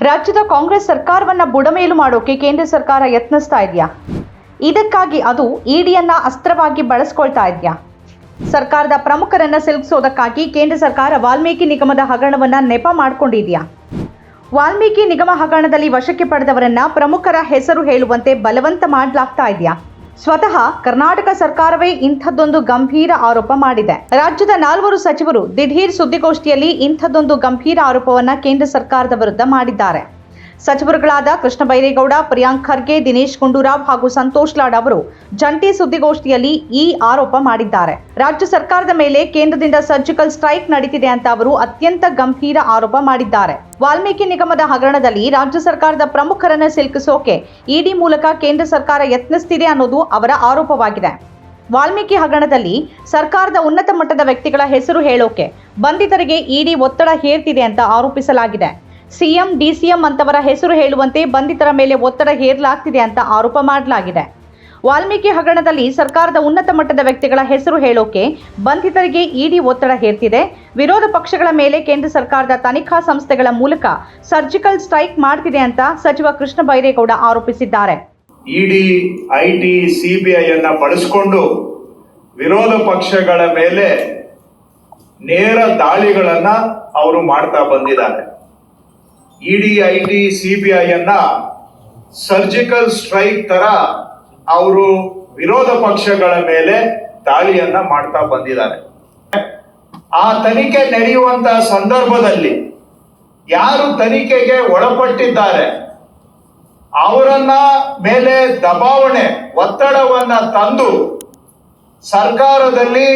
ರಾಜ್ಯದ ಕಾಂಗ್ರೆಸ್ ಸರ್ಕಾರವನ್ನ ಬುಡಮೇಲು ಮಾಡೋಕೆ ಕೇಂದ್ರ ಸರ್ಕಾರ ಯತ್ನಿಸ್ತಾ ಇದೆಯಾ? ಇದಕ್ಕಾಗಿ ಅದು ಇಡಿಯನ್ನ ಅಸ್ತ್ರವಾಗಿ ಬಳಸ್ಕೊಳ್ತಾ ಇದೆಯಾ? ಸರ್ಕಾರದ ಪ್ರಮುಖರನ್ನ ಸಿಲುಕಿಸೋದಕ್ಕಾಗಿ ಕೇಂದ್ರ ಸರ್ಕಾರ ವಾಲ್ಮೀಕಿ ನಿಗಮದ ಹಗರಣವನ್ನ ನೆಪ ಮಾಡಿಕೊಂಡಿದೆಯಾ? ವಾಲ್ಮೀಕಿ ನಿಗಮ ಹಗರಣದಲ್ಲಿ ವಶಕ್ಕೆ ಪಡೆದವರನ್ನ ಪ್ರಮುಖರ ಹೆಸರು ಹೇಳುವಂತೆ ಬಲವಂತ ಮಾಡಲಾಗ್ತಾ ಇದೆಯಾ? ಸ್ವತಃ ಕರ್ನಾಟಕ ಸರ್ಕಾರವೇ ಇಂಥದ್ದೊಂದು ಗಂಭೀರ ಆರೋಪ ಮಾಡಿದೆ. ರಾಜ್ಯದ ನಾಲ್ವರು ಸಚಿವರು ದಿಢೀರ್ ಸುದ್ದಿಗೋಷ್ಠಿಯಲ್ಲಿ ಇಂಥದ್ದೊಂದು ಗಂಭೀರ ಆರೋಪವನ್ನ ಕೇಂದ್ರ ಸರ್ಕಾರದ ವಿರುದ್ಧ ಮಾಡಿದ್ದಾರೆ. ಸಚಿವರುಗಳಾದ ಕೃಷ್ಣ ಬೈರೇಗೌಡ, ಪ್ರಿಯಾಂಕ್ ಖರ್ಗೆ, ದಿನೇಶ್ ಗುಂಡೂರಾವ್ ಹಾಗೂ ಸಂತೋಷ್ ಲಾಡ್ ಅವರು ಜಂಟಿ ಸುದ್ದಿಗೋಷ್ಠಿಯಲ್ಲಿ ಈ ಆರೋಪ ಮಾಡಿದ್ದಾರೆ. ರಾಜ್ಯ ಸರ್ಕಾರದ ಮೇಲೆ ಕೇಂದ್ರದಿಂದ ಸರ್ಜಿಕಲ್ ಸ್ಟ್ರೈಕ್ ನಡೀತಿದೆ ಅಂತ ಅವರು ಅತ್ಯಂತ ಗಂಭೀರ ಆರೋಪ ಮಾಡಿದ್ದಾರೆ. ವಾಲ್ಮೀಕಿ ನಿಗಮದ ಹಗರಣದಲ್ಲಿ ರಾಜ್ಯ ಸರ್ಕಾರದ ಪ್ರಮುಖರನ್ನು ಸಿಲುಕಿಸೋಕೆ ಇಡಿ ಮೂಲಕ ಕೇಂದ್ರ ಸರ್ಕಾರ ಯತ್ನಿಸ್ತಿದೆ ಅನ್ನೋದು ಅವರ ಆರೋಪವಾಗಿದೆ. ವಾಲ್ಮೀಕಿ ಹಗರಣದಲ್ಲಿ ಸರ್ಕಾರದ ಉನ್ನತ ಮಟ್ಟದ ವ್ಯಕ್ತಿಗಳ ಹೆಸರು ಹೇಳೋಕೆ ಬಂಧಿತರಿಗೆ ಇಡಿ ಒತ್ತಡ ಹೇರ್ತಿದೆ ಅಂತ ಆರೋಪಿಸಲಾಗಿದೆ. ಸಿಎಂ, ಡಿಸಿಎಂ ಅಂತವರ ಹೆಸರು ಹೇಳುವಂತೆ ಬಂಧಿತರ ಮೇಲೆ ಒತ್ತಡ ಹೇರಲಾಗ್ತಿದೆ ಅಂತ ಆರೋಪ ಮಾಡಲಾಗಿದೆ. ವಾಲ್ಮೀಕಿ ಹಗರಣದಲ್ಲಿ ಸರ್ಕಾರದ ಉನ್ನತ ಮಟ್ಟದ ವ್ಯಕ್ತಿಗಳ ಹೆಸರು ಹೇಳೋಕೆ ಬಂಧಿತರಿಗೆ ಇಡಿ ಒತ್ತಡ ಹೇರ್ತಿದೆ. ವಿರೋಧ ಪಕ್ಷಗಳ ಮೇಲೆ ಕೇಂದ್ರ ಸರ್ಕಾರದ ತನಿಖಾ ಸಂಸ್ಥೆಗಳ ಮೂಲಕ ಸರ್ಜಿಕಲ್ ಸ್ಟ್ರೈಕ್ ಮಾಡ್ತಿದೆ ಅಂತ ಸಚಿವ ಕೃಷ್ಣ ಬೈರೇಗೌಡ ಆರೋಪಿಸಿದ್ದಾರೆ. ಇಡಿ, ಐಟಿ, ಸಿಬಿಐ ಅನ್ನ ಬಳಸಿಕೊಂಡು ವಿರೋಧ ಪಕ್ಷಗಳ ಮೇಲೆ ನೇರ ದಾಳಿಗಳನ್ನ ಅವರು ಮಾಡ್ತಾ ಬಂದಿದ್ದಾರೆ. ಇಡಿ ಐಟಿ ಸಿಬಿಐಯನ್ನ ಸರ್ಜಿಕಲ್ ಸ್ಟ್ರೈಕ್ ತರ ಅವರು ವಿರೋಧ ಪಕ್ಷಗಳ ಮೇಲೆ ದಾಳಿಯನ್ನ ಮಾಡ್ತಾ ಬಂದಿದ್ದಾರೆ. ಆ ತನಿಖೆ ನಡೆಯುವಂತಹ ಸಂದರ್ಭದಲ್ಲಿ ಯಾರು ತನಿಖೆಗೆ ಒಳಪಟ್ಟಿದ್ದಾರೆ, ಅವರನ್ನ ಮೇಲೆ ದಬಾವಣೆ, ಒತ್ತಡವನ್ನ ತಂದು ಸರ್ಕಾರದಲ್ಲಿ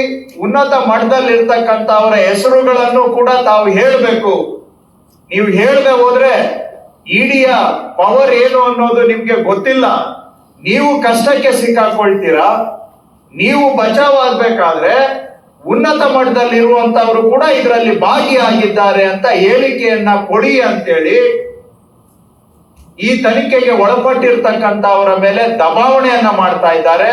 ಉನ್ನತ ಮಟ್ಟದಲ್ಲಿರ್ತಕ್ಕಂಥವರ ಹೆಸರುಗಳನ್ನು ಕೂಡ ತಾವು ಹೇಳಬೇಕು. ನೀವು ಹೇಳದೆ ಹೋದ್ರೆ ಇಡಿಯ ಪವರ್ ಏನು ಅನ್ನೋದು ನಿಮ್ಗೆ ಗೊತ್ತಿಲ್ಲ. ನೀವು ಕಷ್ಟಕ್ಕೆ ಸಿಕ್ಕಾಕೊಳ್ತೀರಾ? ನೀವು ಬಚಾವ್ ಆಗ್ಬೇಕಾದ್ರೆ ಉನ್ನತ ಮಟ್ಟದಲ್ಲಿರುವಂತವರು ಕೂಡ ಇದರಲ್ಲಿ ಭಾಗಿಯಾಗಿದ್ದಾರೆ ಅಂತ ಹೇಳಿಕೆಯನ್ನ ಕೊಡಿ ಅಂತೇಳಿ ಈ ತನಿಖೆಗೆ ಒಳಪಟ್ಟಿರ್ತಕ್ಕಂಥವರ ಮೇಲೆ ದಬಾವಣೆಯನ್ನ ಮಾಡ್ತಾ ಇದ್ದಾರೆ,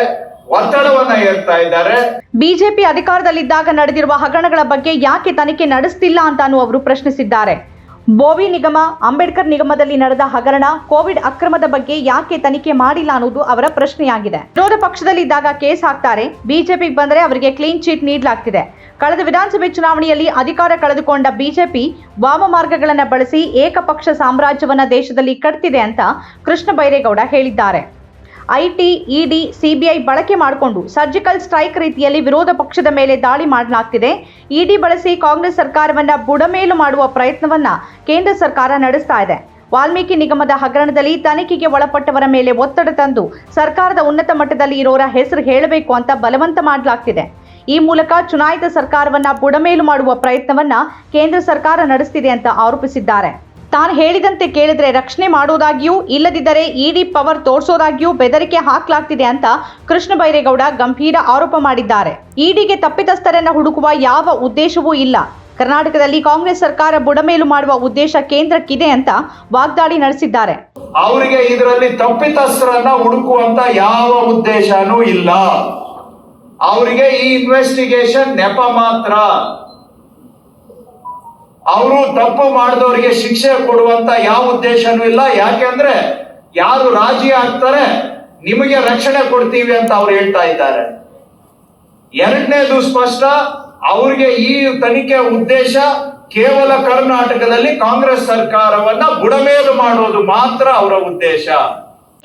ಒತ್ತಡವನ್ನ ಹೇಳ್ತಾ ಇದ್ದಾರೆ. ಬಿಜೆಪಿ ಅಧಿಕಾರದಲ್ಲಿದ್ದಾಗ ನಡೆದಿರುವ ಹಗರಣಗಳ ಬಗ್ಗೆ ಯಾಕೆ ತನಿಖೆ ನಡೆಸ್ತಿಲ್ಲ ಅಂತಾನೂ ಅವರು ಪ್ರಶ್ನಿಸಿದ್ದಾರೆ. ಬೋವಿ ನಿಗಮ, ಅಂಬೇಡ್ಕರ್ ನಿಗಮದಲ್ಲಿ ನಡೆದ ಹಗರಣ ಕೋವಿಡ್ ಅಕ್ರಮದ ಬಗ್ಗೆ ಯಾಕೆ ತನಿಖೆ ಮಾಡಿಲ್ಲ ಅನ್ನೋದು ಅವರ ಪ್ರಶ್ನೆಯಾಗಿದೆ. ವಿರೋಧ ಪಕ್ಷದಲ್ಲಿದ್ದಾಗ ಕೇಸ್ ಹಾಕ್ತಾರೆ, ಬಿಜೆಪಿಗೆ ಬಂದರೆ ಅವರಿಗೆ ಕ್ಲೀನ್ ಚೀಟ್ ನೀಡಲಾಗ್ತಿದೆ. ಕಳೆದ ವಿಧಾನಸಭೆ ಚುನಾವಣೆಯಲ್ಲಿ ಅಧಿಕಾರ ಕಳೆದುಕೊಂಡ ಬಿಜೆಪಿ ವಾಮ ಮಾರ್ಗಗಳನ್ನು ಬಳಸಿ ಏಕಪಕ್ಷ ಸಾಮ್ರಾಜ್ಯವನ್ನ ದೇಶದಲ್ಲಿ ಕಟ್ತಿದೆ ಅಂತ ಕೃಷ್ಣ ಬೈರೇಗೌಡ ಹೇಳಿದ್ದಾರೆ. ಐಟಿ, ಇಡಿ, ಸಿಬಿಐ ಬಳಕೆ ಮಾಡಿಕೊಂಡು ಸರ್ಜಿಕಲ್ ಸ್ಟ್ರೈಕ್ ರೀತಿಯಲ್ಲಿ ವಿರೋಧ ಪಕ್ಷದ ಮೇಲೆ ದಾಳಿ ಮಾಡಲಾಗ್ತಿದೆ. ಇಡಿ ಬಳಸಿ ಕಾಂಗ್ರೆಸ್ ಸರ್ಕಾರವನ್ನ ಬುಡಮೇಲು ಮಾಡುವ ಪ್ರಯತ್ನವನ್ನ ಕೇಂದ್ರ ಸರ್ಕಾರ ನಡೆಸ್ತಾ ಇದೆ. ವಾಲ್ಮೀಕಿ ನಿಗಮದ ಹಗರಣದಲ್ಲಿ ತನಿಖೆಗೆ ಒಳಪಟ್ಟವರ ಮೇಲೆ ಒತ್ತಡ ತಂದು ಸರ್ಕಾರದ ಉನ್ನತ ಮಟ್ಟದಲ್ಲಿ ಇರೋರ ಹೆಸರು ಹೇಳಬೇಕು ಅಂತ ಬಲವಂತ ಮಾಡಲಾಗ್ತಿದೆ. ಈ ಮೂಲಕ ಚುನಾಯಿತ ಸರ್ಕಾರವನ್ನ ಬುಡಮೇಲು ಮಾಡುವ ಪ್ರಯತ್ನವನ್ನ ಕೇಂದ್ರ ಸರ್ಕಾರ ನಡೆಸ್ತಿದೆ ಅಂತ ಆರೋಪಿಸಿದ್ದಾರೆ. ತಾನು ಹೇಳಿದಂತೆ ಕೇಳಿದ್ರೆ ರಕ್ಷಣೆ ಮಾಡೋದಾಗಿಯೂ ಇಲ್ಲದಿದ್ದರೆ ಇಡಿ ಪವರ್ ತೋರಿಸೋದಾಗಿಯೂ ಬೆದರಿಕೆ ಹಾಕಲಾಗ್ತಿದೆ ಅಂತ ಕೃಷ್ಣ ಬೈರೇಗೌಡ ಗಂಭೀರ ಆರೋಪ ಮಾಡಿದ್ದಾರೆ. ಇಡಿಗೆ ತಪ್ಪಿತಸ್ಥರನ್ನ ಹುಡುಕುವ ಯಾವ ಉದ್ದೇಶವೂ ಇಲ್ಲ. ಕರ್ನಾಟಕದಲ್ಲಿ ಕಾಂಗ್ರೆಸ್ ಸರ್ಕಾರ ಬುಡಮೇಲು ಮಾಡುವ ಉದ್ದೇಶ ಕೇಂದ್ರಕ್ಕಿದೆ ಅಂತ ವಾಗ್ದಾಳಿ ನಡೆಸಿದ್ದಾರೆ. ಅವರಿಗೆ ಇದರಲ್ಲಿ ತಪ್ಪಿತಸ್ಥರನ್ನ ಹುಡುಕುವಂತ ಯಾವ ಉದ್ದೇಶನೂ ಇಲ್ಲ. ಅವರಿಗೆ ಈ ಇನ್ವೆಸ್ಟಿಗೇಷನ್ ನೆಪ ಮಾತ್ರ. ಅವರು ತಪ್ಪು ಮಾಡಿದವರಿಗೆ ಶಿಕ್ಷೆ ಕೊಡುವಂತ ಯಾವ ಉದ್ದೇಶನೂ ಇಲ್ಲ. ಯಾಕೆಂದ್ರೆ ಯಾರು ರಾಜಿ ಆಗ್ತಾರೆ, ನಿಮಗೆ ರಕ್ಷಣೆ ಕೊಡ್ತೀವಿ ಅಂತ ಅವ್ರು ಹೇಳ್ತಾ ಇದ್ದಾರೆ. ಎರಡನೇದು ಸ್ಪಷ್ಟ, ಅವ್ರಿಗೆ ಈ ತನಿಖೆ ಉದ್ದೇಶ ಕೇವಲ ಕರ್ನಾಟಕದಲ್ಲಿ ಕಾಂಗ್ರೆಸ್ ಸರ್ಕಾರವನ್ನ ಬುಡಮೇಲು ಮಾಡೋದು ಮಾತ್ರ ಅವರ ಉದ್ದೇಶ.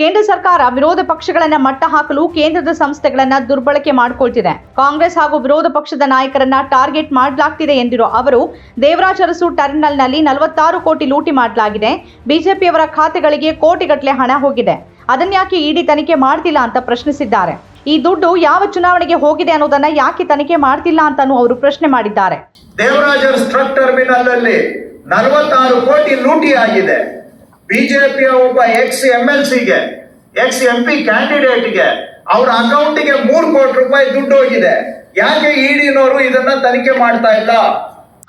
ಕೇಂದ್ರ ಸರ್ಕಾರ ವಿರೋಧ ಪಕ್ಷಗಳನ್ನ ಮಟ್ಟ ಹಾಕಲು ಕೇಂದ್ರದ ಸಂಸ್ಥೆಗಳನ್ನ ದುರ್ಬಳಕೆ ಮಾಡಿಕೊಳ್ತಿದೆ. ಕಾಂಗ್ರೆಸ್ ಹಾಗೂ ವಿರೋಧ ಪಕ್ಷದ ನಾಯಕರನ್ನ ಟಾರ್ಗೆಟ್ ಮಾಡಲಾಗ್ತಿದೆ ಎಂದಿರೋ ಅವರು, ದೇವರಾಜ್ ಅರಸು ಟರ್ಮಿನಲ್ನಲ್ಲಿ ನಲವತ್ತಾರು ಕೋಟಿ ಲೂಟಿ ಮಾಡಲಾಗಿದೆ. ಬಿಜೆಪಿಯವರ ಖಾತೆಗಳಿಗೆ ಕೋಟಿಗಟ್ಟಲೆ ಹಣ ಹೋಗಿದೆ. ಅದನ್ಯಾಕೆ ಇಡಿ ತನಿಖೆ ಮಾಡ್ತಿಲ್ಲ ಅಂತ ಪ್ರಶ್ನಿಸಿದ್ದಾರೆ. ಈ ದುಡ್ಡು ಯಾವ ಚುನಾವಣೆಗೆ ಹೋಗಿದೆ ಅನ್ನೋದನ್ನ ಯಾಕೆ ತನಿಖೆ ಮಾಡ್ತಿಲ್ಲ ಅಂತಾನೂ ಅವರು ಪ್ರಶ್ನೆ ಮಾಡಿದ್ದಾರೆ. ದೇವರಾಜ ಟರ್ಮಿನಲ್ ಅಲ್ಲಿ ನಲವತ್ತಾರು ಕೋಟಿ ಲೂಟಿ ಆಗಿದೆ. ಬಿಜೆಪಿಯ ಒಬ್ಬ ಎಕ್ಸ್ ಎಂ ಎಲ್ ಸಿಗೆ ಎಕ್ಸ್ ಎಂ ಪಿ ಕ್ಯಾಂಡಿಡೇಟ್ಗೆ ಅವ್ರ ಅಕೌಂಟಿಗೆ ಮೂರು ಕೋಟಿ ರೂಪಾಯಿ ದುಡ್ಡು ಹೋಗಿದೆ. ಯಾಕೆ ಇಡಿನವರು ಇದನ್ನ ತನಿಖೆ ಮಾಡ್ತಾ ಇಲ್ಲ?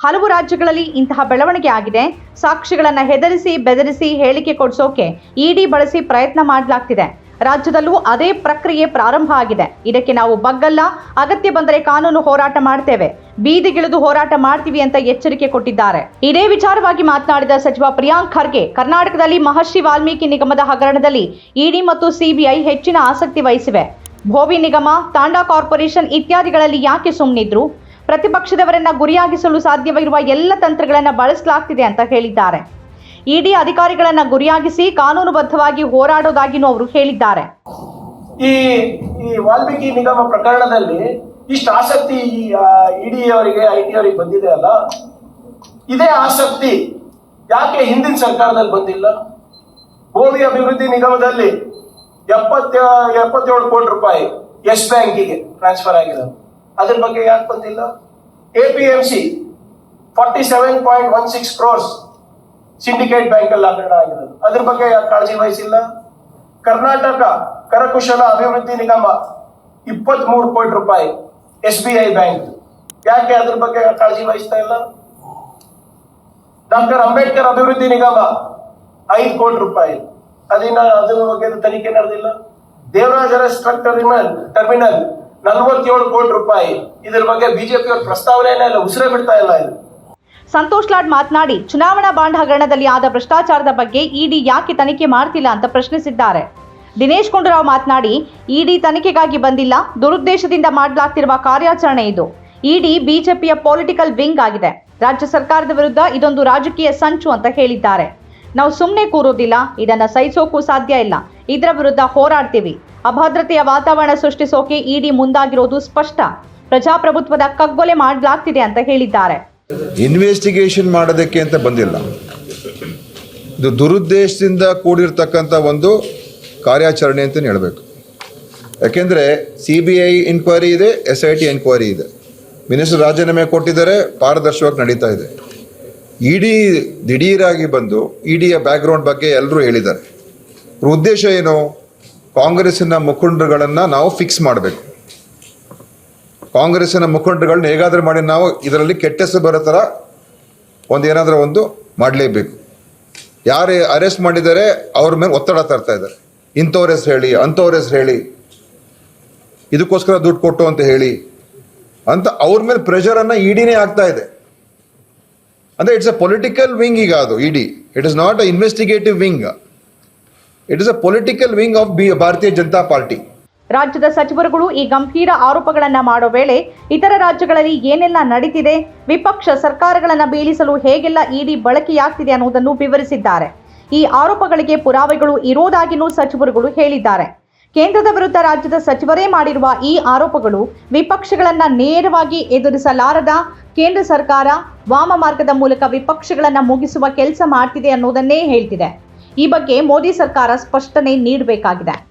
ಹಲವು ರಾಜ್ಯಗಳಲ್ಲಿ ಇಂತಹ ಬೆಳವಣಿಗೆ ಆಗಿದೆ. ಸಾಕ್ಷಿಗಳನ್ನ ಹೆದರಿಸಿ, ಬೆದರಿಸಿ ಹೇಳಿಕೆ ಕೊಡಿಸೋಕೆ ಇಡಿ ಬಳಸಿ ಪ್ರಯತ್ನ ಮಾಡಲಾಗ್ತಿದೆ. ರಾಜ್ಯದಲ್ಲೂ ಅದೇ ಪ್ರಕ್ರಿಯೆ ಪ್ರಾರಂಭ ಆಗಿದೆ. ಇದಕ್ಕೆ ನಾವು ಬಗ್ಗಲ್ಲ. ಅಗತ್ಯ ಬಂದರೆ ಕಾನೂನು ಹೋರಾಟ ಮಾಡ್ತೇವೆ. ಬೀದಿಗಿಳಿದು ಹೋರಾಟ ಮಾಡ್ತೀವಿ ಅಂತ ಎಚ್ಚರಿಕೆ ಕೊಟ್ಟಿದ್ದಾರೆ. ಇದೇ ವಿಚಾರವಾಗಿ ಮಾತನಾಡಿದ ಸಚಿವ ಪ್ರಿಯಾಂಕ್ ಖರ್ಗೆ, ಕರ್ನಾಟಕದಲ್ಲಿ ಮಹರ್ಷಿ ವಾಲ್ಮೀಕಿ ನಿಗಮದ ಹಗರಣದಲ್ಲಿ ಇಡಿ ಮತ್ತು ಸಿಬಿಐ ಹೆಚ್ಚಿನ ಆಸಕ್ತಿ ವಹಿಸಿವೆ. ಭೋವಿ ನಿಗಮ, ತಾಂಡಾ ಕಾರ್ಪೊರೇಷನ್ ಇತ್ಯಾದಿಗಳಲ್ಲಿ ಯಾಕೆ ಸುಮ್ಮನಿದ್ರು ಪ್ರತಿಪಕ್ಷದವರನ್ನ ಗುರಿಯಾಗಿಸಲು ಸಾಧ್ಯವಿರುವ ಎಲ್ಲ ತಂತ್ರಗಳನ್ನು ಬಳಸಲಾಗ್ತಿದೆ ಅಂತ ಹೇಳಿದ್ದಾರೆ. ಇಡಿ ಅಧಿಕಾರಿಗಳನ್ನ ಗುರಿಯಾಗಿಸಿ ಕಾನೂನುಬದ್ಧವಾಗಿ ಹೋರಾಡೋದಾಗಿನೂ ಅವರು ಹೇಳಿದ್ದಾರೆ. ಈ ಈ ವಾಲ್ಮೀಕಿ ನಿಗಮ ಪ್ರಕರಣದಲ್ಲಿ ಇಷ್ಟು ಆಸಕ್ತಿ ಇಡಿ ಅವರಿಗೆ ಐ ಟಿ ಅವರಿಗೆ ಬಂದಿದೆ ಅಲ್ಲ? ಇದೇ ಆಸಕ್ತಿ ಯಾಕೆ ಹಿಂದಿನ ಸರ್ಕಾರದಲ್ಲಿ ಬಂದಿಲ್ಲ? ಭೂಮಿ ಅಭಿವೃದ್ಧಿ ನಿಗಮದಲ್ಲಿ ಎಪ್ಪತ್ತ, ಎಪ್ಪತ್ತೇಳು ಕೋಟಿ ರೂಪಾಯಿ ಎಸ್ ಬ್ಯಾಂಕಿಗೆ ಟ್ರಾನ್ಸ್ಫರ್ ಆಗಿದೆ. ಅದ್ರ ಬಗ್ಗೆ ಯಾಕೆ ಬಂದಿಲ್ಲ? A P M C forty seven point one six crores Syndicate Bank ಅಲ್ಲಿ ಹಗರಣ ಆಗಿರೋದು. ಅದ್ರ ಬಗ್ಗೆ ಕಾಳಜಿ ವಹಿಸಿಲ್ಲ? ಕರ್ನಾಟಕ ಕರಕುಶಲ ಅಭಿವೃದ್ಧಿ ನಿಗಮ ಇಪ್ಪತ್ತ್ ಮೂರು ಕೋಟಿ ರೂಪಾಯಿ ಎಸ್ ಬಿ ಐ ಬ್ಯಾಂಕ್ ಯಾಕೆ ಅದ್ರ ಬಗ್ಗೆ ಕಾಳಜಿ ವಹಿಸ್ತಾ ಇಲ್ಲ? ಡಾಕ್ಟರ್ ಅಂಬೇಡ್ಕರ್ ಅಭಿವೃದ್ಧಿ ನಿಗಮ ಐದು ಕೋಟಿ ರೂಪಾಯಿ. ಅದಿನ ಅದ್ರ ಬಗ್ಗೆ ತನಿಖೆ ನಡೆದಿಲ್ಲ. ದೇವರಾಜ ಸ್ಟ್ರಕ್ಟರ್ ಟ್ರಕ್ ಟರ್ಮಿನಲ್ ಟರ್ಮಿನಲ್ ನಲವತ್ತೇಳು ಕೋಟಿ ರೂಪಾಯಿ. ಇದ್ರ ಬಗ್ಗೆ ಬಿಜೆಪಿ ಅವ್ರ ಪ್ರಸ್ತಾವನೆ ಇಲ್ಲ, ಉಸಿರೇ ಬಿಡ್ತಾ ಇಲ್ಲ ಇದು. ಸಂತೋಷ್ ಲಾಡ್ ಮಾತನಾಡಿ, ಚುನಾವಣಾ ಬಾಂಡ್ ಹಗರಣದಲ್ಲಿ ಆದ ಭ್ರಷ್ಟಾಚಾರದ ಬಗ್ಗೆ ಇಡಿ ಯಾಕೆ ತನಿಖೆ ಮಾಡ್ತಿಲ್ಲ ಅಂತ ಪ್ರಶ್ನಿಸಿದ್ದಾರೆ. ದಿನೇಶ್ ಗುಂಡೂರಾವ್ ಮಾತನಾಡಿ, ಇಡಿ ತನಿಖೆಗಾಗಿ ಬಂದಿಲ್ಲ, ದುರುದ್ದೇಶದಿಂದ ಮಾಡಲಾಗ್ತಿರುವ ಕಾರ್ಯಾಚರಣೆ ಇದು. ಇಡಿ ಬಿಜೆಪಿಯ ಪೊಲಿಟಿಕಲ್ ವಿಂಗ್ ಆಗಿದೆ. ರಾಜ್ಯ ಸರ್ಕಾರದ ವಿರುದ್ಧ ಇದೊಂದು ರಾಜಕೀಯ ಸಂಚು ಅಂತ ಹೇಳಿದ್ದಾರೆ. ನಾವು ಸುಮ್ಮನೆ ಕೂರೋದಿಲ್ಲ, ಇದನ್ನ ಸಹಿಸೋಕ್ಕೂ ಸಾಧ್ಯ ಇಲ್ಲ. ಇದರ ವಿರುದ್ಧ ಹೋರಾಡ್ತೀವಿ. ಅಭದ್ರತೆಯ ವಾತಾವರಣ ಸೃಷ್ಟಿಸೋಕೆ ಇಡಿ ಮುಂದಾಗಿರೋದು ಸ್ಪಷ್ಟ. ಪ್ರಜಾಪ್ರಭುತ್ವದ ಕಗ್ಗೊಲೆ ಮಾಡಲಾಗ್ತಿದೆ ಅಂತ ಹೇಳಿದ್ದಾರೆ. ಇನ್ವೆಸ್ಟಿಗೇಷನ್ ಮಾಡೋದಕ್ಕೆ ಅಂತ ಬಂದಿಲ್ಲ. ಇದು ದುರುದ್ದೇಶದಿಂದ ಕೂಡಿರ್ತಕ್ಕಂಥ ಒಂದು ಕಾರ್ಯಾಚರಣೆ ಅಂತಲೇ ಹೇಳಬೇಕು. ಯಾಕೆಂದರೆ ಸಿ ಬಿ ಐ ಇನ್ಕ್ವೈರಿ ಇದೆ ಎಸ್ ಐ ಟಿ ಎನ್ಕ್ವೈರಿ ಇದೆ. ಮಿನಿಸ್ಟರ್ ರಾಜೀನಾಮೆ ಕೊಟ್ಟಿದ್ದಾರೆ, ಪಾರದರ್ಶಕವಾಗಿ ನಡೀತಾ ಇದೆ. ಇಡಿ ದಿಢೀರಾಗಿ ಬಂದು ಇಡಿಯ ಬ್ಯಾಕ್ಗ್ರೌಂಡ್ ಬಗ್ಗೆ ಎಲ್ಲರೂ ಹೇಳಿದ್ದಾರೆ. ಉದ್ದೇಶ ಏನು? ಕಾಂಗ್ರೆಸ್ಸಿನ ಮುಖಂಡರುಗಳನ್ನು ನಾವು ಫಿಕ್ಸ್ ಮಾಡಬೇಕು. ಕಾಂಗ್ರೆಸ್ಸಿನ ಮುಖಂಡರುಗಳನ್ನ ಹೇಗಾದರೂ ಮಾಡಿ ನಾವು ಇದರಲ್ಲಿ ಕೆಟ್ಟ ಹೆಸರು ಬರೋ ಥರ ಒಂದು ಏನಾದರೂ ಒಂದು ಮಾಡಲೇಬೇಕು. ಯಾರೇ ಅರೆಸ್ಟ್ ಮಾಡಿದ್ದಾರೆ ಅವ್ರ ಮೇಲೆ ಒತ್ತಡ ತರ್ತಾ ಇದ್ದಾರೆ. ಇಂಥವ್ರ ಹೆಸರು ಹೇಳಿ, ಅಂಥವ್ರ ಹೆಸರು ಹೇಳಿ, ಇದಕ್ಕೋಸ್ಕರ ದುಡ್ಡು ಕೊಟ್ಟು ಅಂತ ಹೇಳಿ ಅಂತ ಅವ್ರ ಮೇಲೆ ಪ್ರೆಷರನ್ನು ಇಡಿನೇ ಆಗ್ತಾ ಇದೆ. ಅಂದರೆ ಇಟ್ಸ್ ಅ ಪೊಲಿಟಿಕಲ್ ವಿಂಗ್ ಈಗ ಅದು, ED. It is not a investigative wing it is a political wing of B Bharatiya Janata Party. ರಾಜ್ಯದ ಸಚಿವರುಗಳು ಈ ಗಂಭೀರ ಆರೋಪಗಳನ್ನ ಮಾಡೋ ವೇಳೆ ಇತರ ರಾಜ್ಯಗಳಲ್ಲಿ ಏನೆಲ್ಲ ನಡೀತಿದೆ, ವಿಪಕ್ಷ ಸರ್ಕಾರಗಳನ್ನ ಬೀಳಿಸಲು ಹೇಗೆಲ್ಲ ಇಡಿ ಬಳಕೆಯಾಗ್ತಿದೆ ಅನ್ನೋದನ್ನು ವಿವರಿಸಿದ್ದಾರೆ. ಈ ಆರೋಪಗಳಿಗೆ ಪುರಾವೆಗಳು ಇರೋದಾಗಿನೂ ಸಚಿವರುಗಳು ಹೇಳಿದ್ದಾರೆ. ಕೇಂದ್ರದ ವಿರುದ್ಧ ರಾಜ್ಯದ ಸಚಿವರೇ ಮಾಡಿರುವ ಈ ಆರೋಪಗಳು ವಿಪಕ್ಷಗಳನ್ನ ನೇರವಾಗಿ ಎದುರಿಸಲಾರದ ಕೇಂದ್ರ ಸರ್ಕಾರ ವಾಮ ಮಾರ್ಗದ ಮೂಲಕ ವಿಪಕ್ಷಗಳನ್ನ ಮುಗಿಸುವ ಕೆಲಸ ಮಾಡ್ತಿದೆ ಅನ್ನೋದನ್ನೇ ಹೇಳ್ತಿದೆ. ಈ ಬಗ್ಗೆ ಮೋದಿ ಸರ್ಕಾರ ಸ್ಪಷ್ಟನೆ ನೀಡಬೇಕಾಗಿದೆ.